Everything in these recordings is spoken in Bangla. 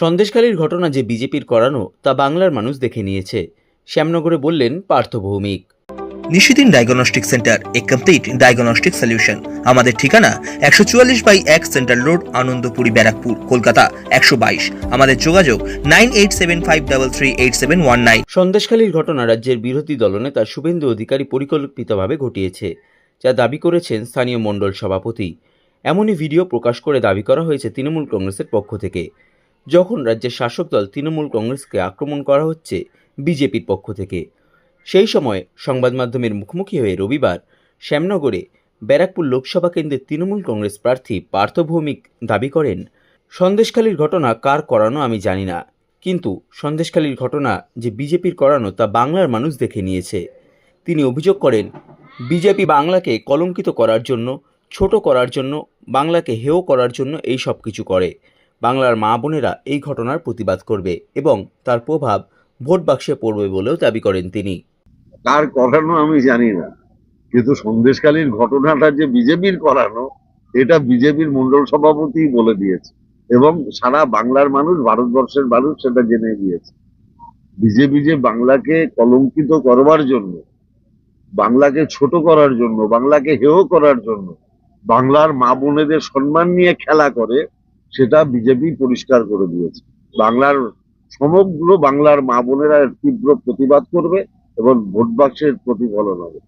সন্দেশখালীর ঘটনা যে বিজেপির করানো তা বাংলার মানুষ দেখে নিয়েছে শ্যামনগরে বললেন পার্থ ভৌমিক। নিশিদিন ডায়াগনস্টিক সেন্টার এ কমপ্লিট ডায়াগনস্টিক সলিউশন। আমাদের ঠিকানা একশো চুয়াল্লিশ বাই এক সেন্ট্রাল রোড আনন্দপুরি ব্যারাকপুর কলকাতা একশো বাইশ। আমাদের যোগাযোগ nine eight seven five double three eight seven one nine. সন্দেশখালীর ঘটনা রাজ্যের বিরোধী দলনেতা শুভেন্দু অধিকারী পরিকল্পিতভাবে ঘটিয়েছে যা দাবি করেছেন স্থানীয় মণ্ডল সভাপতি। এমনই ভিডিও প্রকাশ করে দাবি করা হয়েছে তৃণমূল কংগ্রেসের পক্ষ থেকে। যখন রাজ্যের শাসক দল তৃণমূল কংগ্রেসকে আক্রমণ করা হচ্ছে বিজেপির পক্ষ থেকে। সেই সময় সংবাদ মাধ্যমের মুখোমুখি হয়ে রবিবার শ্যামনগরে ব্যারাকপুর লোকসভা কেন্দ্রের তৃণমূল কংগ্রেস প্রার্থী পার্থ ভৌমিক দাবি করেন, সন্দেশখালীর ঘটনা কার করানো আমি জানি না। কিন্তু সন্দেশখালীর ঘটনা যে বিজেপির করানো তা বাংলার মানুষ দেখে নিয়েছে। তিনি অভিযোগ করেন, বিজেপি বাংলাকে কলঙ্কিত করার জন্য, ছোট করার জন্য, বাংলাকে হেয় করার জন্য এই সব কিছু করে। বাংলার মা বোনেরা এই ঘটনার প্রতিবাদ করবে এবং তার প্রভাব ভোট বাক্সে পড়বে বলেও দাবি করেন তিনি। কার করানো আমি জানি না। কিন্তু সন্দেশকালীন ঘটনাটা যে বিজেপির করানো, এটা বিজেপির মন্ডল সভাপতি বলে দিয়েছে। এবং সারা বাংলার মানুষ, ভারতবর্ষের মানুষ সেটা জেনে গিয়েছে। বিজেপি যে বাংলাকে কলঙ্কিত করবার জন্য, বাংলাকে ছোট করার জন্য, বাংলাকে হেয় করার জন্য, বাংলার মা বোনেদের সম্মান নিয়ে খেলা করে সেটা বিজেপি পরিষ্কার করে দিয়েছে। বাংলার, সমগ্র বাংলার মা বোনেরা তীব্র প্রতিবাদ করবে এবং ভোট বাক্সের প্রতিফলন হবে।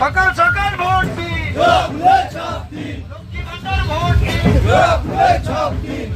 সকাল সকাল ভোট দিন। লক্ষ্মী ভান্ডার ভোট দিন।